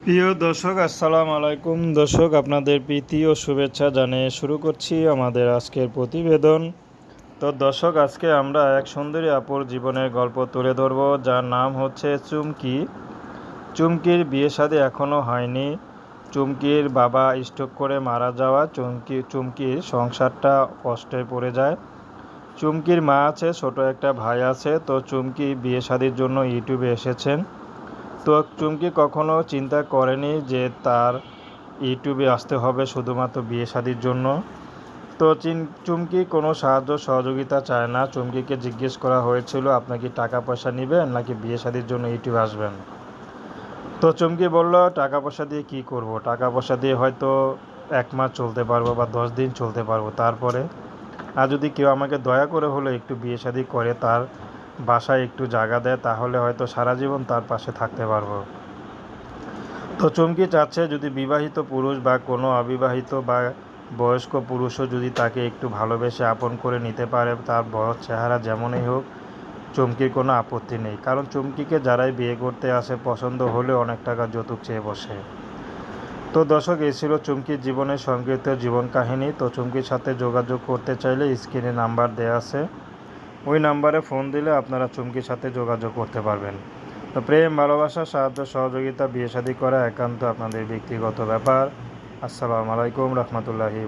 প্রিয় দর্শক, আসসালামু আলাইকুম। দর্শক, আপনাদের প্রীতি ও শুভেচ্ছা জানিয়ে শুরু করছি আমাদের আজকের প্রতিবেদন। তো দর্শক, আজকে আমরা এক সুন্দরী আপুর জীবনের গল্প তুলে ধরব, যার নাম হচ্ছে চুমকি। চুমকির বিয়ে শাদী এখনও হয়নি। চুমকির বাবা স্ট্রোক করে মারা যাওয়া, চুমকি, চুমকির সংসারটা কষ্টে পড়ে যায়। চুমকির মা আছে, ছোট একটা ভাই আছে, তো চুমকি বিয়ে শাদির জন্য ইউটিউবে এসেছেন। তো চুমকি কখনো চিন্তা করেনি যে তার ইউটিউবে আসতে হবে শুধুমাত্র বিয়ে শাদির জন্য। তো চুমকি কোনো সাহায্য, সহযোগিতা চায় না। চুমকিকে জিজ্ঞেস করা হয়েছিল, আপনি কি টাকা পয়সা নেবেন নাকি বিয়ে শাদির জন্য ইউটিউবে আসবেন? তো চুমকি বলল টাকা পয়সা দিয়ে কি করব? টাকা পয়সা দিয়ে হয়তো এক মাস চলতে পারব বা দশ দিন চলতে পারব। তারপরে, আর যদি কেউ আমাকে দয়া করে হলো একটু বিয়ে শাদি করে, তার বাসায় একটু জায়গা দেয়, তাহলে হয়তো সারা জীবন তার পাশে থাকতে পারব। তো চমকি চাচ্ছে যদি বিবাহিত পুরুষ বা কোনো অবিবাহিত বা বয়স্ক পুরুষও যদি তাকে একটু ভালোবেসে আপন করে নিতে পারে, তার বয়স, চেহারা যেমনই হোক, চমকির কোনো আপত্তি নেই। কারণ চমকিকে যারাই বিয়ে করতে আসে, পছন্দ হলে অনেক টাকা যৌতুক চেয়ে বসে। তো দর্শক, এই ছিল চুমকির জীবনের সংকৃত জীবন কাহিনী। তো চুমকির সাথে যোগাযোগ করতে চাইলে স্ক্রিনে নাম্বার দেওয়া আছে। ওই নাম্বারে ফোন দিলে আপনারা চুমকির সাথে যোগাযোগ করতে পারবেন। তো প্রেম, ভালোবাসা, সাহায্য, সহযোগিতা, বিয়ে শাদী করা একান্ত আপনাদের ব্যক্তিগত ব্যাপার। আসসালামু আলাইকুম, রহমতুল্লাহি